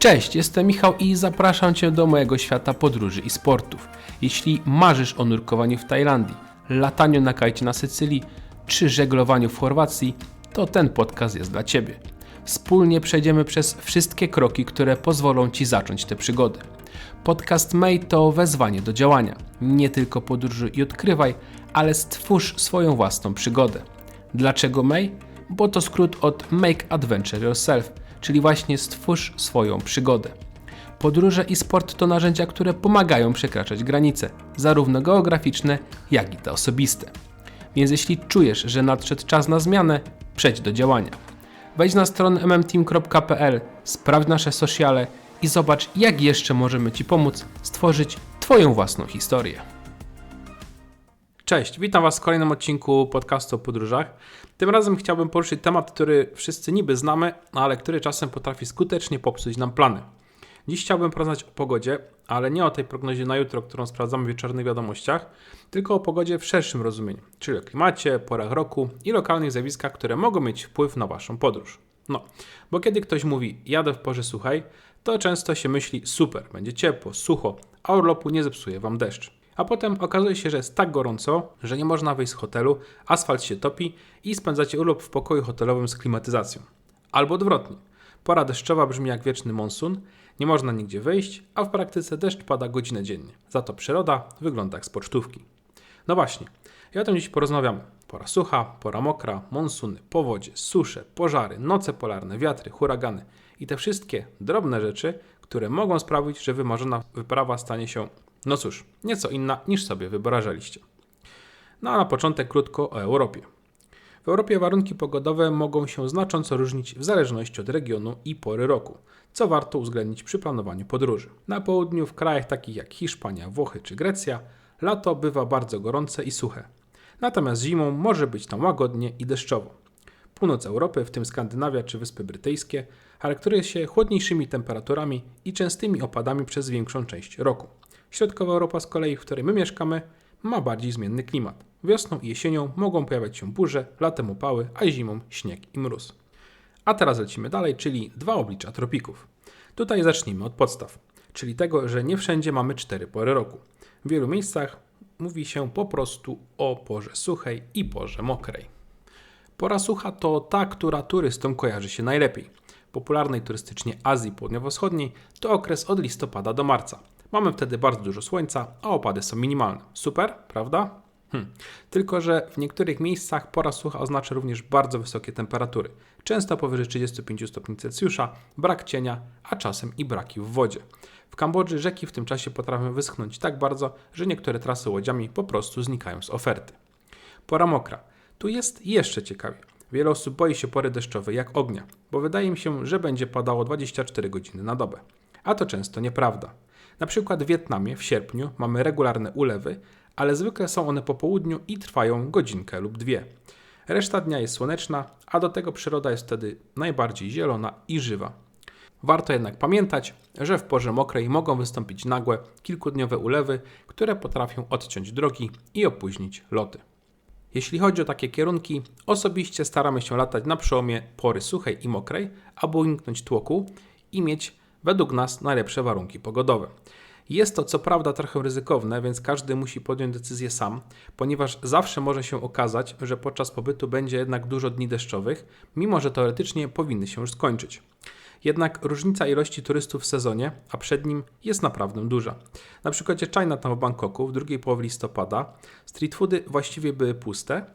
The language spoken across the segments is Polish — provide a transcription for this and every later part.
Cześć, jestem Michał i zapraszam Cię do mojego świata podróży i sportów. Jeśli marzysz o nurkowaniu w Tajlandii, lataniu na kajcie na Sycylii czy żeglowaniu w Chorwacji, to ten podcast jest dla Ciebie. Wspólnie przejdziemy przez wszystkie kroki, które pozwolą Ci zacząć tę przygodę. Podcast May to wezwanie do działania. Nie tylko podróżuj i odkrywaj, ale stwórz swoją własną przygodę. Dlaczego May? Bo to skrót od Make Adventure Yourself, czyli właśnie stwórz swoją przygodę. Podróże i sport to narzędzia, które pomagają przekraczać granice, zarówno geograficzne, jak i te osobiste. Więc jeśli czujesz, że nadszedł czas na zmianę, przejdź do działania. Wejdź na stronę mmteam.pl, sprawdź nasze sociale i zobacz, jak jeszcze możemy Ci pomóc stworzyć Twoją własną historię. Cześć, witam Was w kolejnym odcinku podcastu o podróżach. Tym razem chciałbym poruszyć temat, który wszyscy niby znamy, ale który czasem potrafi skutecznie popsuć nam plany. Dziś chciałbym porozmawiać o pogodzie, ale nie o tej prognozie na jutro, którą sprawdzamy w wieczornych wiadomościach, tylko o pogodzie w szerszym rozumieniu, czyli o klimacie, porach roku i lokalnych zjawiskach, które mogą mieć wpływ na Waszą podróż. No, bo kiedy ktoś mówi jadę w porze suchej, to często się myśli super, będzie ciepło, sucho, a urlopu nie zepsuje Wam deszcz. A potem okazuje się, że jest tak gorąco, że nie można wyjść z hotelu, asfalt się topi i spędzacie urlop w pokoju hotelowym z klimatyzacją. Albo odwrotnie. Pora deszczowa brzmi jak wieczny monsun, nie można nigdzie wyjść, a w praktyce deszcz pada godzinę dziennie. Za to przyroda wygląda jak z pocztówki. No właśnie, i o tym dziś porozmawiamy. Pora sucha, pora mokra, monsuny, powodzie, susze, pożary, noce polarne, wiatry, huragany i te wszystkie drobne rzeczy, które mogą sprawić, że wymarzona wyprawa stanie się, no cóż, nieco inna niż sobie wyobrażaliście. No a na początek krótko o Europie. W Europie warunki pogodowe mogą się znacząco różnić w zależności od regionu i pory roku, co warto uwzględnić przy planowaniu podróży. Na południu, w krajach takich jak Hiszpania, Włochy czy Grecja, lato bywa bardzo gorące i suche. Natomiast zimą może być tam łagodnie i deszczowo. Północ Europy, w tym Skandynawia czy Wyspy Brytyjskie, charakteryzuje się chłodniejszymi temperaturami i częstymi opadami przez większą część roku. Środkowa Europa z kolei, w której my mieszkamy, ma bardziej zmienny klimat. Wiosną i jesienią mogą pojawiać się burze, latem upały, a zimą śnieg i mróz. A teraz lecimy dalej, czyli dwa oblicza tropików. Tutaj zacznijmy od podstaw, czyli tego, że nie wszędzie mamy cztery pory roku. W wielu miejscach mówi się po prostu o porze suchej i porze mokrej. Pora sucha to ta, która turystom kojarzy się najlepiej. Popularnej turystycznie Azji Południowo-Wschodniej to okres od listopada do marca. Mamy wtedy bardzo dużo słońca, a opady są minimalne. Super, prawda? Hm. Tylko, że w niektórych miejscach pora sucha oznacza również bardzo wysokie temperatury, często powyżej 35 stopni Celsjusza, brak cienia, a czasem i braki w wodzie. W Kambodży rzeki w tym czasie potrafią wyschnąć tak bardzo, że niektóre trasy łodziami po prostu znikają z oferty. Pora mokra. Tu jest jeszcze ciekawiej. Wiele osób boi się pory deszczowej jak ognia, bo wydaje mi się, że będzie padało 24 godziny na dobę. A to często nieprawda. Na przykład w Wietnamie w sierpniu mamy regularne ulewy, ale zwykle są one po południu i trwają godzinkę lub dwie. Reszta dnia jest słoneczna, a do tego przyroda jest wtedy najbardziej zielona i żywa. Warto jednak pamiętać, że w porze mokrej mogą wystąpić nagłe, kilkudniowe ulewy, które potrafią odciąć drogi i opóźnić loty. Jeśli chodzi o takie kierunki, osobiście staramy się latać na przełomie pory suchej i mokrej, aby uniknąć tłoku i mieć według nas najlepsze warunki pogodowe. Jest to co prawda trochę ryzykowne, więc każdy musi podjąć decyzję sam, ponieważ zawsze może się okazać, że podczas pobytu będzie jednak dużo dni deszczowych, mimo że teoretycznie powinny się już skończyć. Jednak różnica ilości turystów w sezonie, a przed nim jest naprawdę duża. Na przykładzie Chinatown w Bangkoku w drugiej połowie listopada street foody właściwie były puste,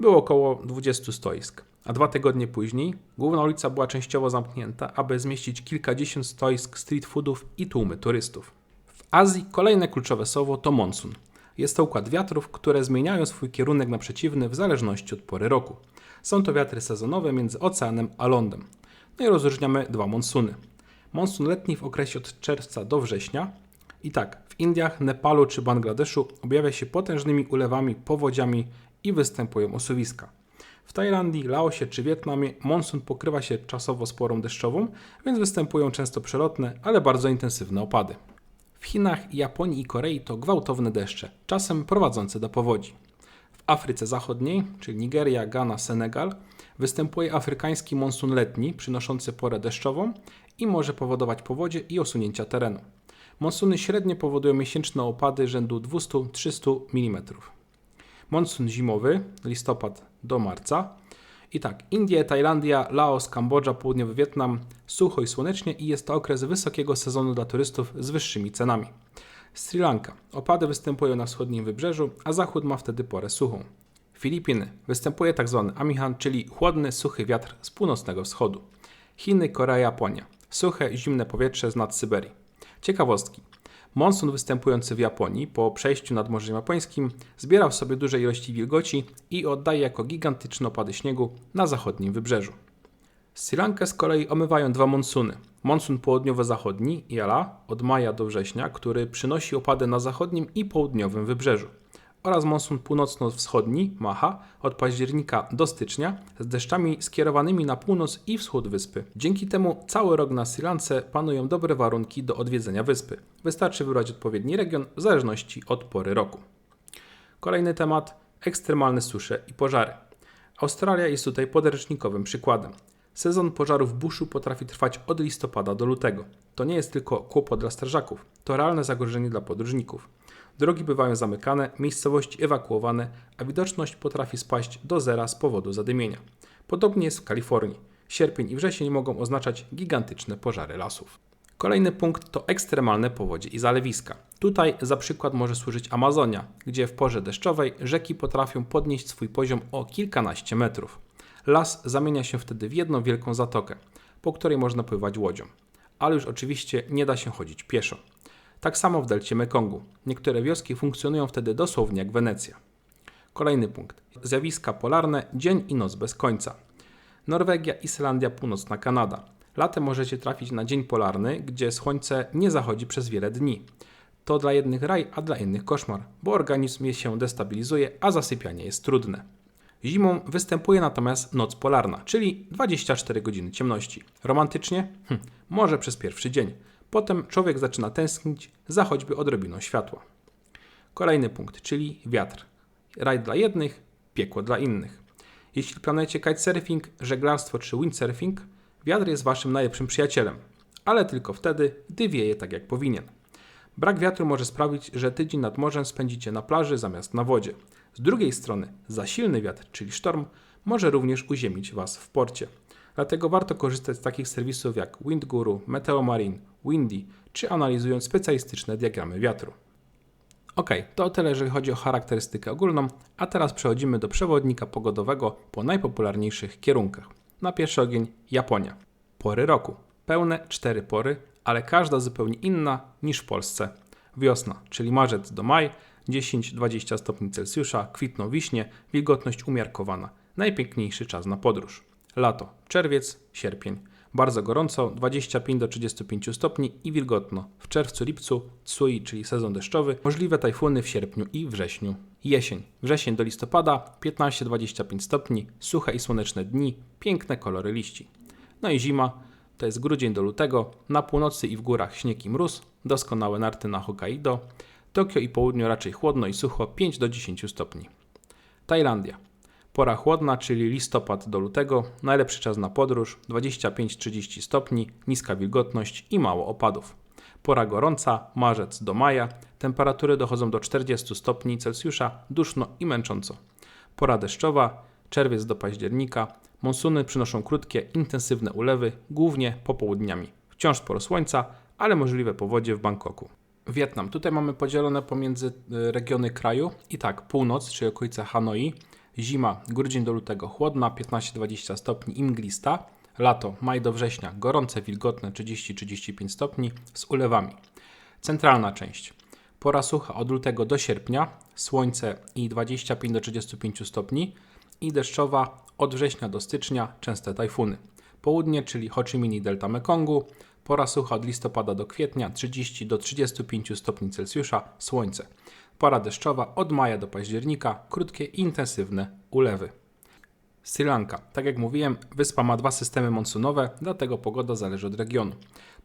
było około 20 stoisk, a dwa tygodnie później główna ulica była częściowo zamknięta, aby zmieścić kilkadziesiąt stoisk street foodów i tłumy turystów. W Azji kolejne kluczowe słowo to monsun. Jest to układ wiatrów, które zmieniają swój kierunek na przeciwny w zależności od pory roku. Są to wiatry sezonowe między oceanem a lądem. No i rozróżniamy dwa monsuny. Monsun letni w okresie od czerwca do września. I tak, w Indiach, Nepalu czy Bangladeszu objawia się potężnymi ulewami, powodziami i występują osuwiska. W Tajlandii, Laosie czy Wietnamie monsun pokrywa się czasowo sporą deszczową, więc występują często przelotne, ale bardzo intensywne opady. W Chinach, Japonii i Korei to gwałtowne deszcze, czasem prowadzące do powodzi. W Afryce Zachodniej, czyli Nigeria, Ghana, Senegal, występuje afrykański monsun letni, przynoszący porę deszczową i może powodować powodzie i osunięcia terenu. Monsuny średnio powodują miesięczne opady rzędu 200-300 mm. Monsun zimowy, listopad do marca. I tak, Indie, Tajlandia, Laos, Kambodża, Południowy Wietnam, sucho i słonecznie i jest to okres wysokiego sezonu dla turystów z wyższymi cenami. Sri Lanka. Opady występują na wschodnim wybrzeżu, a zachód ma wtedy porę suchą. Filipiny. Występuje tzw. Amihan, czyli chłodny, suchy wiatr z północnego wschodu. Chiny, Korea, Japonia. Suche, zimne powietrze z nad Syberii. Ciekawostki. Monsun występujący w Japonii po przejściu nad Morzem Japońskim zbiera w sobie duże ilości wilgoci i oddaje jako gigantyczne opady śniegu na zachodnim wybrzeżu. Sri Lankę z kolei omywają dwa monsuny. Monsun południowo-zachodni, Jala, od maja do września, który przynosi opady na zachodnim i południowym wybrzeżu. Oraz monsun północno-wschodni, Maha, od października do stycznia, z deszczami skierowanymi na północ i wschód wyspy. Dzięki temu cały rok na Sri Lance panują dobre warunki do odwiedzenia wyspy. Wystarczy wybrać odpowiedni region w zależności od pory roku. Kolejny temat: ekstremalne susze i pożary. Australia jest tutaj podręcznikowym przykładem. Sezon pożarów buszu potrafi trwać od listopada do lutego. To nie jest tylko kłopot dla strażaków, to realne zagrożenie dla podróżników. Drogi bywają zamykane, miejscowości ewakuowane, a widoczność potrafi spaść do zera z powodu zadymienia. Podobnie jest w Kalifornii. Sierpień i wrzesień mogą oznaczać gigantyczne pożary lasów. Kolejny punkt to ekstremalne powodzie i zalewiska. Tutaj za przykład może służyć Amazonia, gdzie w porze deszczowej rzeki potrafią podnieść swój poziom o kilkanaście metrów. Las zamienia się wtedy w jedną wielką zatokę, po której można pływać łodzią. Ale już oczywiście nie da się chodzić pieszo. Tak samo w delcie Mekongu. Niektóre wioski funkcjonują wtedy dosłownie jak Wenecja. Kolejny punkt. Zjawiska polarne, dzień i noc bez końca. Norwegia, Islandia, północna Kanada. Latem możecie trafić na dzień polarny, gdzie słońce nie zachodzi przez wiele dni. To dla jednych raj, a dla innych koszmar, bo organizm się destabilizuje, a zasypianie jest trudne. Zimą występuje natomiast noc polarna, czyli 24 godziny ciemności. Romantycznie? Hm, może przez pierwszy dzień. Potem człowiek zaczyna tęsknić za choćby odrobiną światła. Kolejny punkt, czyli wiatr. Raj dla jednych, piekło dla innych. Jeśli planujecie kitesurfing, żeglarstwo czy windsurfing, wiatr jest waszym najlepszym przyjacielem, ale tylko wtedy, gdy wieje tak jak powinien. Brak wiatru może sprawić, że tydzień nad morzem spędzicie na plaży zamiast na wodzie. Z drugiej strony, za silny wiatr, czyli sztorm, może również uziemić was w porcie. Dlatego warto korzystać z takich serwisów jak WindGuru, Meteomarine, Windy, czy analizując specjalistyczne diagramy wiatru. Ok, to tyle, jeżeli chodzi o charakterystykę ogólną, a teraz przechodzimy do przewodnika pogodowego po najpopularniejszych kierunkach. Na pierwszy ogień Japonia. Pory roku. Pełne cztery pory, ale każda zupełnie inna niż w Polsce. Wiosna, czyli marzec do maj, 10-20 stopni Celsjusza, kwitną wiśnie, wilgotność umiarkowana. Najpiękniejszy czas na podróż. Lato, czerwiec, sierpień. Bardzo gorąco, 25 do 35 stopni i wilgotno. W czerwcu, lipcu, tsui, czyli sezon deszczowy, możliwe tajfuny w sierpniu i wrześniu. Jesień, wrzesień do listopada, 15-25 stopni, suche i słoneczne dni, piękne kolory liści. No i zima, to jest grudzień do lutego, na północy i w górach śnieg i mróz, doskonałe narty na Hokkaido, Tokio i południu raczej chłodno i sucho 5 do 10 stopni. Tajlandia. Pora chłodna, czyli listopad do lutego, najlepszy czas na podróż 25-30 stopni, niska wilgotność i mało opadów. Pora gorąca, marzec do maja, temperatury dochodzą do 40 stopni Celsjusza, duszno i męcząco. Pora deszczowa, czerwiec do października, monsuny przynoszą krótkie, intensywne ulewy, głównie popołudniami. Wciąż sporo słońca, ale możliwe powodzie w Bangkoku. Wietnam. Tutaj mamy podzielone pomiędzy y, regiony kraju. I tak, północ, czyli okolice Hanoi, zima, grudzień do lutego, chłodna, 15-20 stopni i mglista. Lato, maj do września, gorące, wilgotne, 30-35 stopni z ulewami. Centralna część. Pora sucha od lutego do sierpnia, słońce i 25-35 stopni i deszczowa od września do stycznia, częste tajfuny. Południe, czyli Ho Chi Minh i delta Mekongu, Pora sucha od listopada do kwietnia 30 do 35 stopni Celsjusza, słońce. Pora deszczowa od maja do października, krótkie intensywne ulewy. Sri Lanka. Tak jak mówiłem, wyspa ma dwa systemy monsunowe, dlatego pogoda zależy od regionu.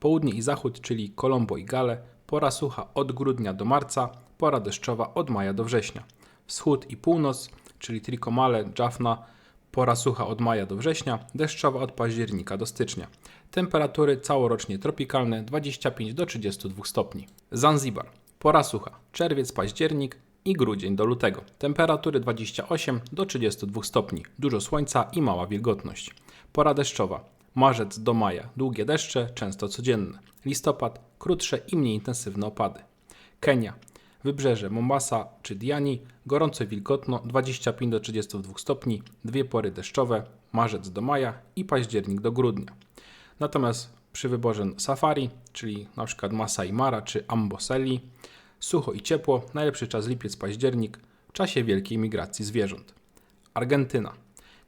Południe i zachód, czyli Colombo i Gale, pora sucha od grudnia do marca, pora deszczowa od maja do września. Wschód i północ, czyli Trikomale, Jaffna, Pora sucha od maja do września, deszczowa od października do stycznia. Temperatury całorocznie tropikalne 25 do 32 stopni. Zanzibar. Pora sucha. Czerwiec, październik i grudzień do lutego. Temperatury 28 do 32 stopni. Dużo słońca i mała wilgotność. Pora deszczowa. Marzec do maja. Długie deszcze, często codzienne. Listopad. Krótsze i mniej intensywne opady. Kenia. Wybrzeże Mombasa czy Diani, gorąco wilgotno 25 do 32 stopni, dwie pory deszczowe, marzec do maja i październik do grudnia. Natomiast przy wyborze safari, czyli na przykład Masai Mara czy Amboseli, sucho i ciepło, najlepszy czas lipiec-październik w czasie wielkiej migracji zwierząt. Argentyna.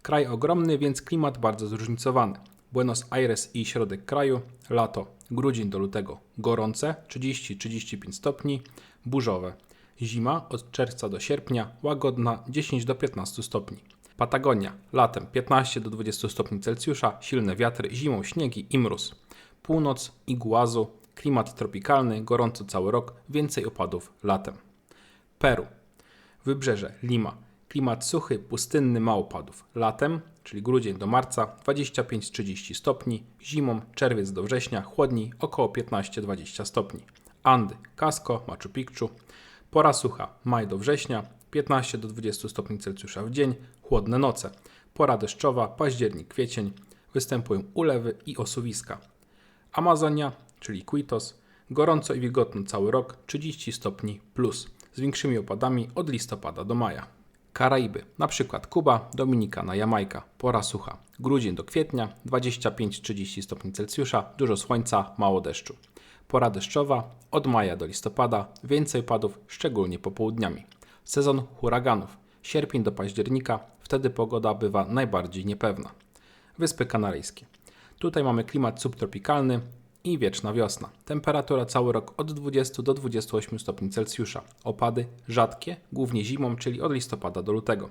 Kraj ogromny, więc klimat bardzo zróżnicowany. Buenos Aires i środek kraju, lato, grudzień do lutego gorące, 30-35 stopni, burzowe. Zima od czerwca do sierpnia, łagodna 10 do 15 stopni. Patagonia, latem 15 do 20 stopni Celsjusza, silne wiatry, zimą śniegi i mróz. Północ, Iguazu, klimat tropikalny, gorąco cały rok, więcej opadów latem. Peru. Wybrzeże, Lima. Klimat suchy, pustynny, mało opadów. Latem, czyli grudzień do marca, 25-30 stopni. Zimą, czerwiec do września, chłodniej, około 15-20 stopni. Andy, Casco, Machu Picchu. Pora sucha, maj do września, 15 do 20 stopni Celsjusza w dzień, chłodne noce. Pora deszczowa, październik, kwiecień. Występują ulewy i osuwiska. Amazonia, czyli Quitos, gorąco i wilgotno cały rok, 30 stopni plus, z większymi opadami od listopada do maja. Karaiby, przykład Kuba, Dominikana, Jamajka, pora sucha, grudzień do kwietnia, 25-30 stopni Celsjusza, dużo słońca, mało deszczu. Pora deszczowa, od maja do listopada, więcej opadów, szczególnie popołudniami. Sezon huraganów, sierpień do października, wtedy pogoda bywa najbardziej niepewna. Wyspy Kanaryjskie. Tutaj mamy klimat subtropikalny i wieczna wiosna. Temperatura cały rok od 20 do 28 stopni Celsjusza. Opady rzadkie, głównie zimą, czyli od listopada do lutego.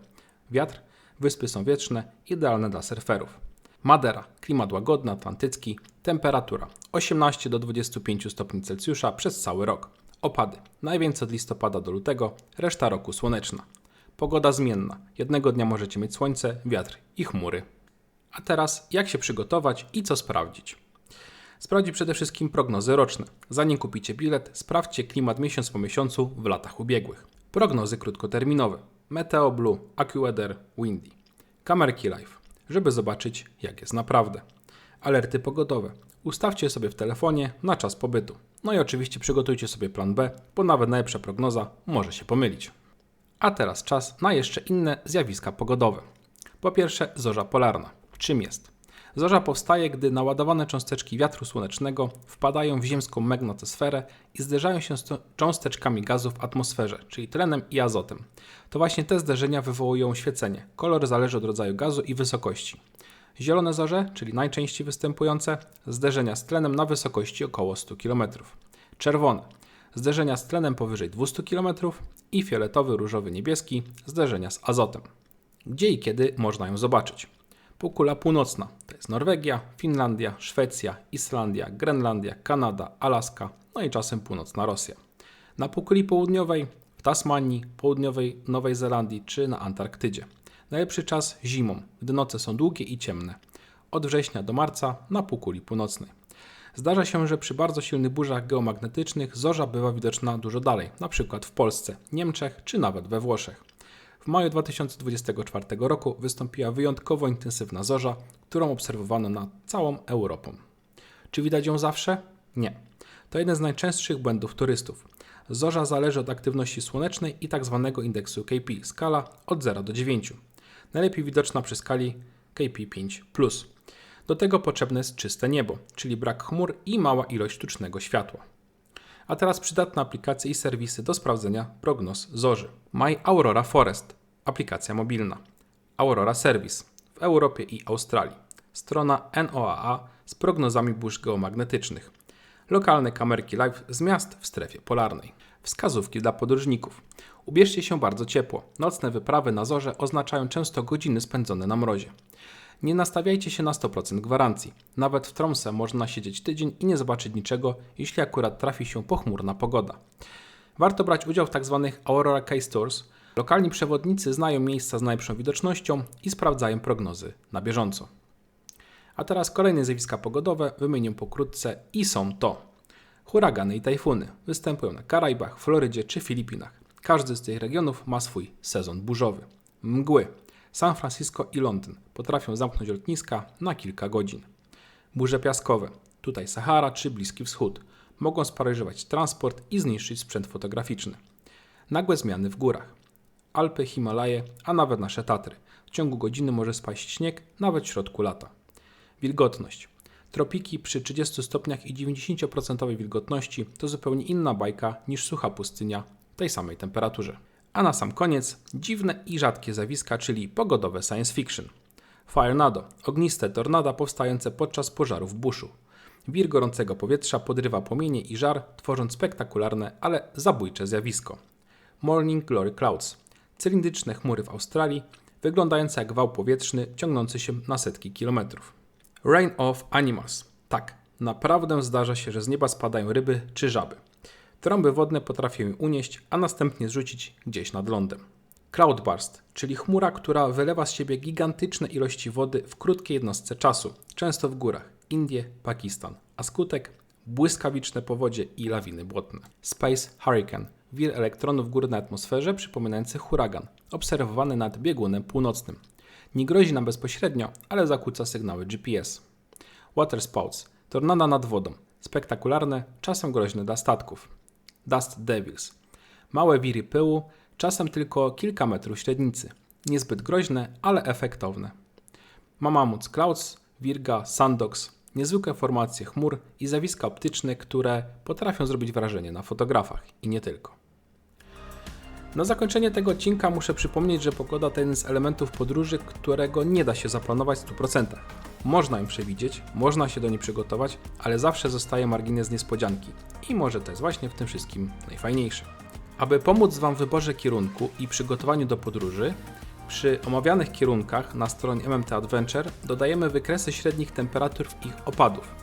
Wiatr, wyspy są wietrzne, idealne dla surferów. Madera, klimat łagodny, atlantycki, temperatura 18 do 25 stopni Celsjusza przez cały rok. Opady, najwięcej od listopada do lutego, reszta roku słoneczna. Pogoda zmienna, jednego dnia możecie mieć słońce, wiatr i chmury. A teraz jak się przygotować i co sprawdzić? Sprawdź przede wszystkim prognozy roczne. Zanim kupicie bilet, sprawdźcie klimat miesiąc po miesiącu w latach ubiegłych. Prognozy krótkoterminowe. Meteo Blue, AccuWeather, Windy. Kamerki live, żeby zobaczyć jak jest naprawdę. Alerty pogodowe. Ustawcie sobie w telefonie na czas pobytu. No i oczywiście przygotujcie sobie plan B, bo nawet najlepsza prognoza może się pomylić. A teraz czas na jeszcze inne zjawiska pogodowe. Po pierwsze, zorza polarna. Czym jest? Zorza powstaje, gdy naładowane cząsteczki wiatru słonecznego wpadają w ziemską magnetosferę i zderzają się z cząsteczkami gazu w atmosferze, czyli tlenem i azotem. To właśnie te zderzenia wywołują świecenie. Kolor zależy od rodzaju gazu i wysokości. Zielone zorze, czyli najczęściej występujące, zderzenia z tlenem na wysokości około 100 km. Czerwone, zderzenia z tlenem powyżej 200 km i fioletowy, różowy, niebieski, zderzenia z azotem. Gdzie i kiedy można ją zobaczyć? Półkula północna to jest Norwegia, Finlandia, Szwecja, Islandia, Grenlandia, Kanada, Alaska, no i czasem północna Rosja. Na półkuli południowej w Tasmanii, południowej Nowej Zelandii czy na Antarktydzie. Najlepszy czas zimą, gdy noce są długie i ciemne. Od września do marca na półkuli północnej. Zdarza się, że przy bardzo silnych burzach geomagnetycznych zorza bywa widoczna dużo dalej, np. w Polsce, Niemczech czy nawet we Włoszech. W maju 2024 roku wystąpiła wyjątkowo intensywna zorza, którą obserwowano nad całą Europą. Czy widać ją zawsze? Nie. To jeden z najczęstszych błędów turystów. Zorza zależy od aktywności słonecznej i tzw. Tak indeksu KP, skala od 0 do 9. Najlepiej widoczna przy skali KP5. Do tego potrzebne jest czyste niebo, czyli brak chmur i mała ilość sztucznego światła a teraz przydatne aplikacje i serwisy do sprawdzenia prognoz zorzy. My Aurora Forest, aplikacja mobilna. Aurora Service w Europie i Australii. Strona NOAA z prognozami burz geomagnetycznych. Lokalne kamerki live z miast w strefie polarnej. Wskazówki dla podróżników. Ubierzcie się bardzo ciepło. Nocne wyprawy na zorze oznaczają często godziny spędzone na mrozie. Nie nastawiajcie się na 100% gwarancji. Nawet w Tromsę można siedzieć tydzień i nie zobaczyć niczego, jeśli akurat trafi się pochmurna pogoda. Warto brać udział w tzw. Tak Aurora Case Tours, Lokalni przewodnicy znają miejsca z najlepszą widocznością i sprawdzają prognozy na bieżąco. A teraz kolejne zjawiska pogodowe wymienię pokrótce i są to huragany i tajfuny. Występują na Karaibach, Florydzie czy Filipinach. Każdy z tych regionów ma swój sezon burzowy. Mgły. San Francisco i Londyn potrafią zamknąć lotniska na kilka godzin. Burze piaskowe. Tutaj Sahara czy Bliski Wschód. Mogą sparaliżować transport i zniszczyć sprzęt fotograficzny. Nagłe zmiany w górach. Alpy, Himalaje, a nawet nasze Tatry. W ciągu godziny może spaść śnieg, nawet w środku lata. Wilgotność. Tropiki przy 30 stopniach i 90% wilgotności to zupełnie inna bajka niż sucha pustynia w tej samej temperaturze. A na sam koniec dziwne i rzadkie zjawiska, czyli pogodowe science fiction. Firenado ogniste tornada powstające podczas pożarów buszu. Wir gorącego powietrza podrywa płomienie i żar, tworząc spektakularne, ale zabójcze zjawisko. Morning Glory Clouds cylindryczne chmury w Australii, wyglądające jak wał powietrzny ciągnący się na setki kilometrów. Rain of Animals. Tak, naprawdę zdarza się, że z nieba spadają ryby czy żaby. Trąby wodne potrafią unieść, a następnie zrzucić gdzieś nad lądem. Cloudburst, czyli chmura, która wylewa z siebie gigantyczne ilości wody w krótkiej jednostce czasu, często w górach Indie, Pakistan, a skutek błyskawiczne powodzie i lawiny błotne. Space Hurricane, wir elektronów w górnej atmosferze przypominający huragan, obserwowany nad biegunem północnym. Nie grozi nam bezpośrednio, ale zakłóca sygnały GPS. Waterspouts, tornada nad wodą, spektakularne, czasem groźne dla statków. Dust Devils, małe wiry pyłu, czasem tylko kilka metrów średnicy. Niezbyt groźne, ale efektowne. Mamamuts Clouds, Virga, Sandox, niezwykłe formacje chmur i zjawiska optyczne, które potrafią zrobić wrażenie na fotografach i nie tylko. Na zakończenie tego odcinka muszę przypomnieć, że pogoda to jeden z elementów podróży, którego nie da się zaplanować w 100%. Można ją przewidzieć, można się do niej przygotować, ale zawsze zostaje margines niespodzianki. I może to jest właśnie w tym wszystkim najfajniejsze. Aby pomóc Wam w wyborze kierunku i przygotowaniu do podróży, przy omawianych kierunkach na stronie MMT Adventure dodajemy wykresy średnich temperatur i ich opadów.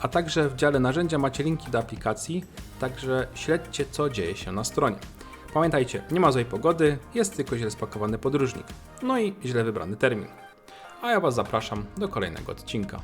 A także w dziale narzędzia macie linki do aplikacji, także śledźcie co dzieje się na stronie. Pamiętajcie, nie ma złej pogody, jest tylko źle spakowany podróżnik. No i źle wybrany termin. A ja Was zapraszam do kolejnego odcinka.